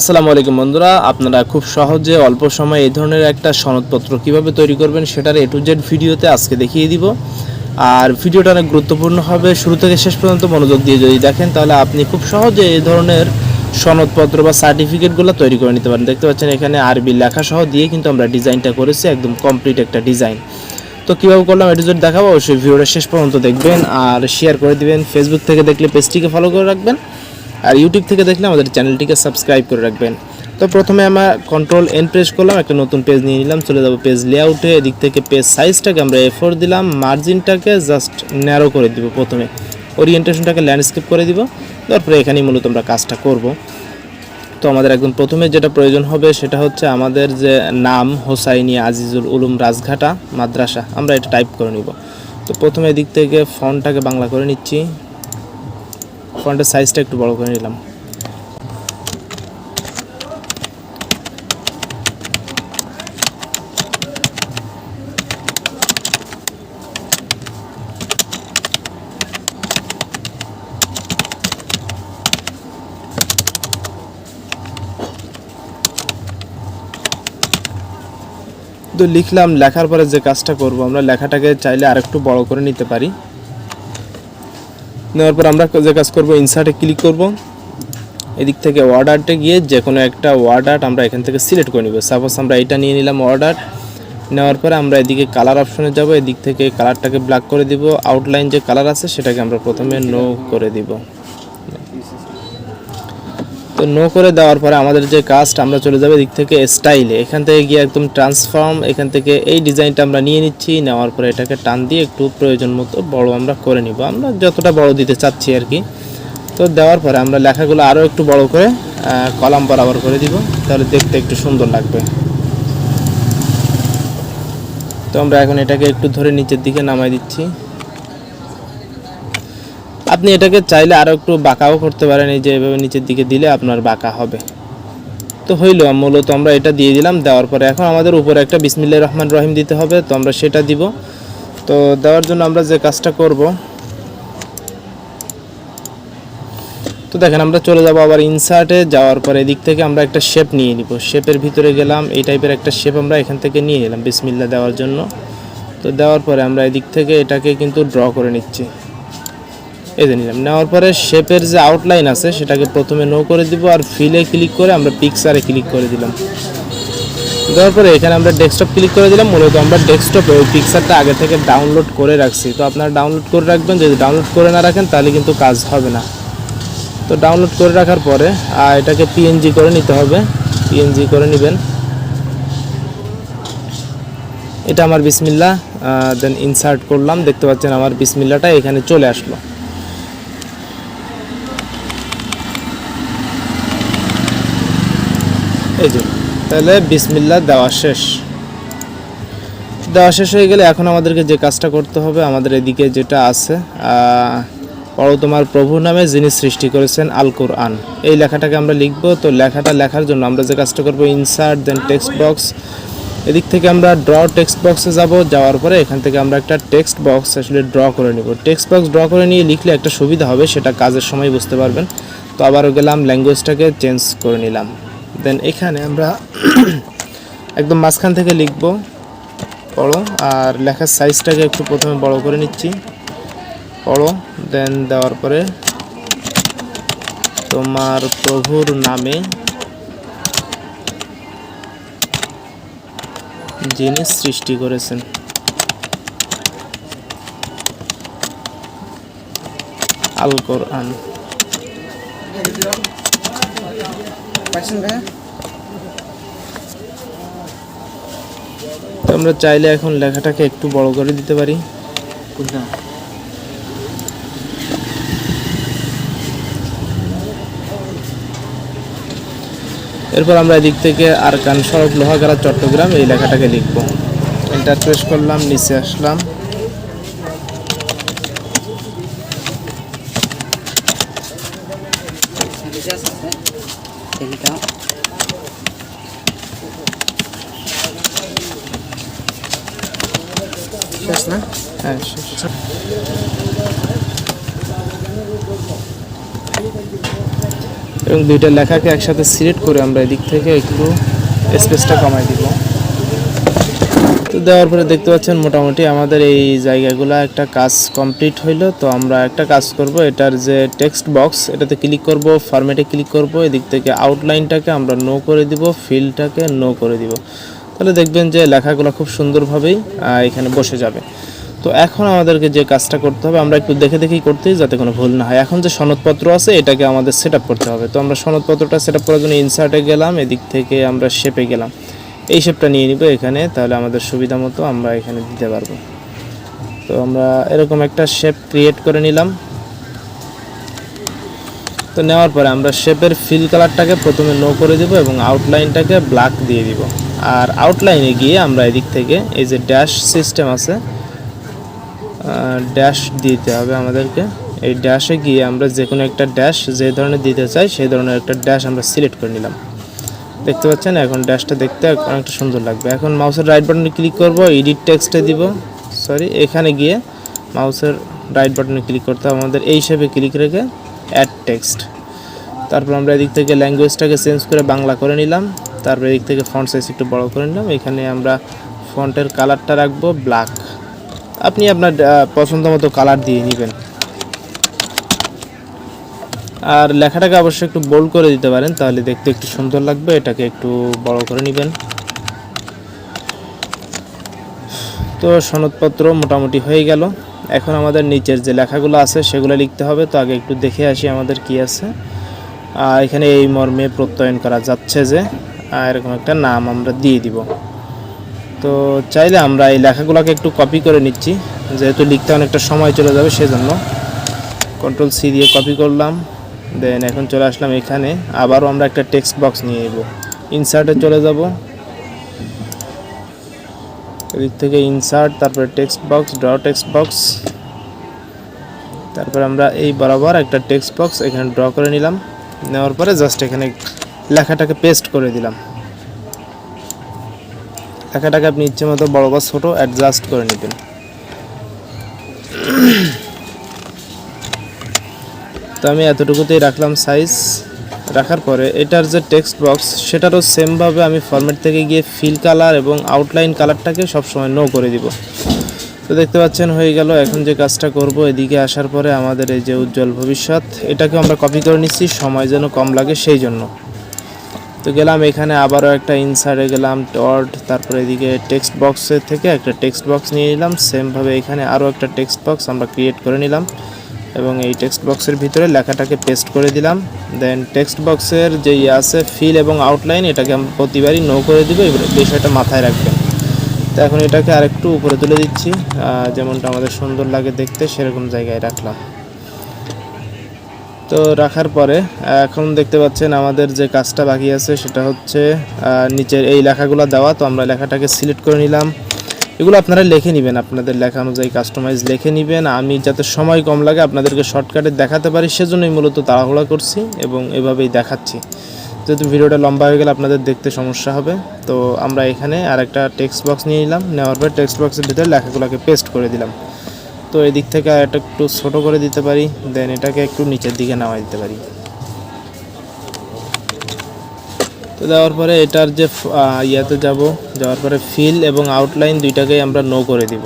আসসালামু আলাইকুম বন্ধুরা, আপনারা খুব সহজে অল্প সময়ে এই ধরনের একটা সনদপত্র কীভাবে তৈরি করবেন সেটার এ টু জেড ভিডিওতে আজকে দেখিয়ে দিব। আর ভিডিওটা অনেক গুরুত্বপূর্ণ হবে, শুরু থেকে শেষ পর্যন্ত মনোযোগ দিয়ে যদি দেখেন, তাহলে আপনি খুব সহজে এই ধরনের সনদপত্র বা সার্টিফিকেটগুলো তৈরি করে নিতে পারেন। দেখতে পাচ্ছেন এখানে আরবি লেখা সহ দিয়ে কিন্তু আমরা ডিজাইনটা করেছি, একদম কমপ্লিট একটা ডিজাইন। তো কীভাবে করলাম এটু যদি দেখাবো, অবশ্যই ভিডিওটা শেষ পর্যন্ত দেখবেন আর শেয়ার করে দিবেন। ফেসবুক থেকে দেখলে পেজটিকে ফলো করে রাখবেন। আর ইউটিউব থেকে দেখলে আমাদের চ্যানেলটিকে সাবস্ক্রাইব করে রাখবেন। তো প্রথমে আমরা কন্ট্রোল এন প্রেস করলাম, একটা নতুন পেজ নিয়ে নিলাম, চলে যাব পেজ লেআউটে এদিক থেকে পেজ সাইজটাকে আমরা এ ফোর দিলাম মার্জিনটাকে জাস্ট ন্যারো করে দিব প্রথমে। ওরিয়েন্টেশনটাকে ল্যান্ডস্কেপ করে দিব, তারপরে এখানেই মূলত আমরা কাজটা করব। তো আমাদের একদম প্রথমে যেটা প্রয়োজন হবে, সেটা হচ্ছে আমাদের যে নাম, হোসাইনি, আজিজুল উলুম রাজঘাটা, মাদ্রাসা, আমরা এটা টাইপ করে নিব। তো প্রথমে এদিক থেকে ফন্টটাকে বাংলা করে নিচ্ছি। ফন্টের সাইজটা একটু বড় করে নিলাম। তো লিখলাম, লেখার পরে যে কাজটা করব, আমরা লেখাটাকে চাইলে আরেকটু বড় করে নিতে পারি। নেওয়ার পর আমরা যে কাজ করব ইনসার্টে ক্লিক করব। এদিক থেকে ওয়ার্ড আর্টে গিয়ে যে কোনো একটা আর্ট আমরা এখান থেকে সিলেক্ট করে নেব। সাপোজ আমরা এটা নিয়ে নিলাম আর্ট নেওয়ার পরে আমরা এদিকে কালার অপশনে যাব। এদিক থেকে কালারটাকে ব্ল্যাক করে দিব। আউটলাইন যে কালার আছে, সেটাকে আমরা প্রথমে নো করে দিব। তো নো করে দেওয়ার পরে আমাদের যে কাজটা আমরা চলে যাব এদিক থেকে স্টাইলে এখান থেকে গিয়ে একদম ট্রান্সফর্ম এখান থেকে এই ডিজাইনটা আমরা নিয়ে নিচ্ছি, নেওয়ার পরে এটাকে টান দিয়ে একটু প্রয়োজন মতো বড় আমরা করে নিব। আমরা যতটা বড় দিতে চাচ্ছি আর কি। তো দেওয়ার পরে আমরা লেখাগুলো আরও একটু বড় করে কলাম বরাবর করে দিব। তাহলে দেখতে একটু সুন্দর লাগবে। তো আমরা এখন এটাকে একটু ধরে নিচের দিকে নামাই দিচ্ছি। আপনি এটাকে চাইলে আরও একটু বাঁকাও করতে পারেন, এই যে এভাবে নিচের দিকে দিলে আপনার বাঁকা হবে। তো হইল, মূলত আমরা এটা দিয়ে দিলাম, দেওয়ার পরে এখন আমাদের উপরে একটা বিসমিল্লা রহমান রহিম দিতে হবে, তো আমরা সেটা দিব। তো দেওয়ার জন্য আমরা যে কাজটা করব, তো দেখেন আমরা চলে যাব আবার ইনসার্টে যাওয়ার পরে এদিক থেকে আমরা একটা শেপ নিয়ে নিব। শেপের ভিতরে গেলাম, এই টাইপের একটা শেপ আমরা এখান থেকে নিয়ে নিলাম বিসমিল্লা দেওয়ার জন্য। তো দেওয়ার পরে আমরা এদিক থেকে এটাকে কিন্তু ড্র করে নিচ্ছি। এই যে নিলাম। নেওয়ার পরে শেপের যে আউটলাইন আছে, সেটাকে প্রথমে নো করে দিব আর ফিলে ক্লিক করে আমরা পিকচারে ক্লিক করে দিলাম। দেওয়ার পরে এখানে আমরা ডেস্কটপ ক্লিক করে দিলাম। মূলত আমরা ডেস্কটপে ওই পিকচারটা আগে থেকে ডাউনলোড করে রাখছি। তো আপনারা ডাউনলোড করে রাখবেন, যদি ডাউনলোড করে না রাখেন, তাহলে কিন্তু কাজ হবে না। তো ডাউনলোড করে রাখার পরে এটাকে পিএনজি করে নিতে হবে। পিএনজি করে নেবেন। এটা আমার বিসমিল্লা দেন ইনসার্ট করলাম। দেখতে পাচ্ছেন আমার বিসমিল্লাটা এখানে চলে আসলো। এই যে, তাহলে বিসমিল্লা দেওয়া শেষ। দেওয়া শেষ হয়ে গেলে এখন আমাদেরকে যে কাজটা করতে হবে, আমাদের এদিকে যেটা আছে পড়ো তোমার প্রভু নামে যিনি সৃষ্টি করেছেন আল কোরআন। এই লেখাটাকে আমরা লিখব, তো লেখাটা লেখার জন্য আমরা যে কাজটা করব ইনসার্ট দেন টেক্সট বক্স এদিক থেকে আমরা ড্র টেক্সট বক্সে যাব, যাওয়ার পরে এখান থেকে আমরা একটা টেক্সট বক্স আসলে ড্র করে নিব। টেক্সট বক্স ড্র করে নিয়ে লিখলে একটা সুবিধা হবে, সেটা কাজের সময় বুঝতে পারবেন। তো আবারও গেলাম ল্যাঙ্গুয়েজটাকে চেঞ্জ করে নিলাম। দেন এখানে আমরা একদম মাঝখান থেকে লিখব, পড়ো, আর লেখার সাইজটাকে একটু প্রথমে বড় করে নিচ্ছি। পড়ো দেন দেওয়ার পরে তোমার প্রভুর নামে যিনি সৃষ্টি করেছেন। আল কোরআন। তো আমরা চাইলে এখন লেখাটাকে একটু বড় করে দিতে পারি। এরপর আমরা এদিক থেকে আরকান সড়ক লোহাগাড়া চট্টগ্রাম এই লেখাটাকে লিখব। এন্টার প্রেস করলাম নিচে আসলাম। শেষ না হ্যাঁ শেষ। এবং দুইটা লেখাকে একসাথে সিলেক্ট করে আমরা এদিক থেকে একটু স্পেসটা কমাই দিব। তো দেওয়ার পরে দেখতে পাচ্ছেন মোটামুটি আমাদের এই জায়গাগুলো একটা কাজ কমপ্লিট হইল। তো আমরা একটা কাজ করব এটার যে টেক্সট বক্স এটাতে ক্লিক করব ফরম্যাটে ক্লিক করব এদিক থেকে আউটলাইনটাকে আমরা নো করে দিব ফিলটাকে নো করে দিব। তাহলে দেখবেন যে লেখাগুলো খুব সুন্দরভাবেই এখানে বসে যাবে। তো এখন আমাদেরকে যে কাজটা করতে হবে, আমরা একটু দেখে দেখেই করতেই যাতে কোনো ভুল না হয়। এখন যে সনদপত্র আছে, এটাকে আমাদের সেট করতে হবে। তো আমরা সনদপত্রটা সেট করার জন্য ইনসার্টে গেলাম, এদিক থেকে আমরা শেপে গেলাম। এই শেপটা নিয়ে নিব এখানে, তাহলে আমাদের সুবিধা মতো আমরা এখানে দিতে পারব। তো আমরা এরকম একটা শেপ ক্রিয়েট করে নিলাম। তো নেওয়ার পরে আমরা শেপের ফিল কালারটাকে প্রথমে নো করে দিব এবং আউটলাইনটাকে ব্ল্যাক দিয়ে দিব। আর আউটলাইনে গিয়ে আমরা এদিক থেকে এই যে ড্যাশ সিস্টেম আছে ড্যাশ দিতে হবে আমাদেরকে। এই ড্যাশে গিয়ে আমরা যে কোনো একটা ড্যাশ যে ধরনের দিতে চাই, সেই ধরনের একটা ড্যাশ আমরা সিলেক্ট করে নিলাম। দেখতে পাচ্ছেন? এখন ড্যাশটা দেখতে অনেকটা সুন্দর লাগবে। এখন মাউসের রাইট বাটনে ক্লিক করব এডিট টেক্সটে দিব। সরি এখানে গিয়ে মাউসের রাইট বাটনে ক্লিক করতে হবে। আমাদের এই হিসেবে ক্লিক রেখে অ্যাড টেক্সট তারপর আমরা এদিক থেকে ল্যাঙ্গুয়েজটাকে চেঞ্জ করে বাংলা করে নিলাম। তারপর এদিক থেকে ফন্ট সাইজ একটু বড় করে নিলাম। এখানে আমরা ফন্টের কালারটা রাখব ব্ল্যাক আপনি আপনার পছন্দ মতো কালার দিয়ে নেবেন। আর লেখাটাকে অবশ্যই একটু বোল্ড করে দিতে পারেন, তাহলে দেখতে একটু সুন্দর লাগবে। এটাকে একটু বড় করে নেবেন। তো সনদপত্র মোটামুটি হয়ে গেল। এখন আমাদের নিচের যে লেখাগুলো আছে, সেগুলো লিখতে হবে। তো আগে একটু দেখে আসি আমাদের কি আছে। এখানে এই মর্মে প্রত্যয়ন করা যাচ্ছে যে এরকম একটা নাম আমরা দিয়ে দিব। তো চাইলে আমরা এই লেখাগুলোকে একটু কপি করে নিচ্ছি। যেহেতু লিখতে অনেকটা সময় চলে যাবে সেজন্য কন্ট্রোল সি দিয়ে কপি করলাম। দেন এখন চলে আসলাম এখানে। আবারও আমরা একটা টেক্সট বক্স নিয়ে নেব। ইনসার্টে চলে যাব। এদিক থেকে ইনসার্ট তারপরে text box draw text box তারপর আমরা এই বরাবর একটা টেক্সট বক্স এখানে ড্র করে নিলাম। নেওয়ার পরে জাস্ট এখানে লেখাটাকে পেস্ট করে দিলাম। লেখাটাকে আপনি ইচ্ছে মতো বড় বা ছোটো অ্যাডজাস্ট করে নেবেন। তো আমি এতটুকুতেই রাখলাম সাইজ রাখার পরে এটার যে টেক্সট বক্স সেটারও সেমভাবে আমি ফরম্যাট থেকে গিয়ে ফিল কালার এবং আউটলাইন কালারটাকে সবসময় নো করে দিব। তো দেখতে পাচ্ছেন হয়ে গেল। এখন যে কাজটা করব, এদিকে আসার পরে আমাদের এই যে উজ্জ্বল ভবিষ্যৎ এটাকে আমরা কপি করে নিচ্ছি। সময় যেন কম লাগে সেই জন্য। তো গেলাম এখানে আবারও একটা ইনসার্টে গেলাম টর্ড তারপরে এদিকে টেক্সট বক্সের থেকে একটা টেক্সট বক্স নিয়ে নিলাম সেমভাবে এখানে আরও একটা টেক্সট বক্স আমরা ক্রিয়েট করে নিলাম এবং এই টেক্সট বক্সের ভিতরে লেখাটাকে পেস্ট করে দিলাম। দেন টেক্সট বক্সের যে ইয়ে আছে ফিল এবং আউটলাইন এটাকে আমরা প্রতিবারই নো করে দিব এই বিষয়টা মাথায় রাখবেন। তো এখন এটাকে আরেকটু উপরে তুলে দিচ্ছি যেমনটা আমাদের সুন্দর লাগে দেখতে, সেরকম জায়গায় রাখলাম। তো রাখার পরে এখন দেখতে পাচ্ছেন আমাদের যে কাজটা বাকি আছে সেটা হচ্ছে নিচের এই লেখাগুলো দেওয়া। তো আমরা লেখাটাকে সিলেক্ট করে নিলাম। এগুলো আপনারা লিখে নেবেন, আপনাদের লেখা অনুযায়ী কাস্টমাইজ লিখে নেবেন। আমি যাতে সময় কম লাগে আপনাদেরকে শর্টকাটে দেখাতে পারি, সেজন্যই মূলত তাড়াহুড়া করছি এবং এভাবেই দেখাচ্ছি। যেহেতু ভিডিওটা লম্বা হয়ে গেলে আপনাদের দেখতে সমস্যা হবে, তো আমরা এখানে আর একটা টেক্সট বক্স নিয়ে নিলাম। নেওয়ার পর টেক্সট বক্সের ভিতরে লেখাগুলোকে পেস্ট করে দিলাম। তো এদিক থেকে আর একটা ছোট করে দিতে পারি দেন এটাকে একটু নিচের দিকে নামাই দিতে পারি। তো দেওয়ার পরে এটার যে ইয়াতে যাব, যাওয়ার পরে ফিল এবং আউটলাইন দুইটাকেই আমরা নো করে দিব।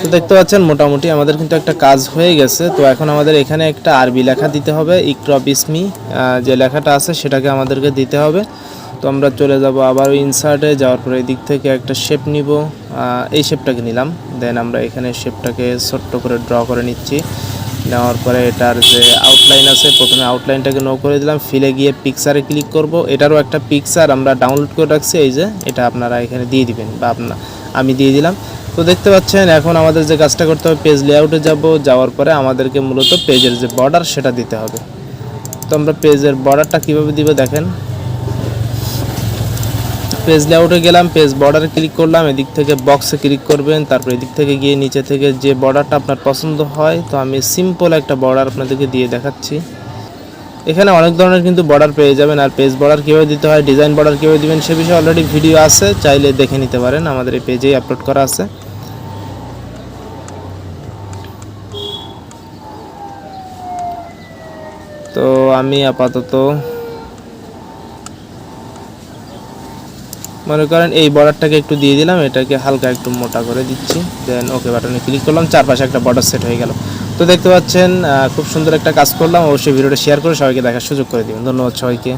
তো দেখতে পাচ্ছেন, মোটামুটি আমাদের কিন্তু একটা কাজ হয়ে গেছে। তো এখন আমাদের এখানে একটা আরবি লেখা দিতে হবে ইকরব ইসমি যে লেখাটা আছে সেটাকে আমাদেরকে দিতে হবে। তো আমরা চলে যাব আবার ইনসার্টে যাওয়ার পরে এদিক থেকে একটা শেপ নিব। এই শেপটাকে নিলাম। দেন আমরা এখানে শেপটাকে ছোট্ট করে ড্র করে নিচ্ছি। নেওয়ার পরে এটার যে আউটলাইন আছে, প্রথমে আউটলাইনটাকে নো করে দিলাম। ফিলে গিয়ে পিকচারে ক্লিক করব। এটারও একটা পিকচার আমরা ডাউনলোড করে রাখছি। এই যে, এটা আপনারা এখানে দিয়ে দিবেন বা আপনার আমি দিয়ে দিলাম। তো দেখতে পাচ্ছেন, এখন আমাদের যে কাজটা করতে হবে পেজ লেআউটে যাব। যাওয়ার পরে আমাদেরকে মূলত পেজের যে বর্ডার সেটা দিতে হবে। তো আমরা পেজের বর্ডারটা কীভাবে দিব দেখেন? পেজ লেআউটে গেলাম পেজ বর্ডারে ক্লিক করলাম, এদিক থেকে বক্সে ক্লিক করবেন, তারপর এদিক থেকে গিয়ে নিচে থেকে যে বর্ডারটা আপনার পছন্দ হয়, তো আমি সিম্পল একটা বর্ডার আপনাদেরকে দিয়ে দেখাচ্ছি। এখানে অনেক ধরনের কিন্তু বর্ডার পেয়ে যাবেন, আর পেজ বর্ডার কীভাবে দিতে হয় ডিজাইন বর্ডার কীভাবে দিবেন, সে বিষয়ে অলরেডি ভিডিও আছে, চাইলে দেখে নিতে পারেন, আমাদের এই পেজেই আপলোড করা আছে। তো আমি আপাতত মনে করেন এই বর্ডারটাকে একটু দিয়ে দিলাম, এটাকে হালকা একটু মোটা করে দিচ্ছি। দেন ওকে বাটনে ক্লিক করলাম, চারপাশে একটা বর্ডার সেট হয়ে গেল। তো দেখতে পাচ্ছেন খুব সুন্দর একটা কাজ করলাম। অবশ্যই ভিডিওটা শেয়ার করে সবাইকে দেখার সুযোগ করে দিবেন। ধন্যবাদ সবাইকে।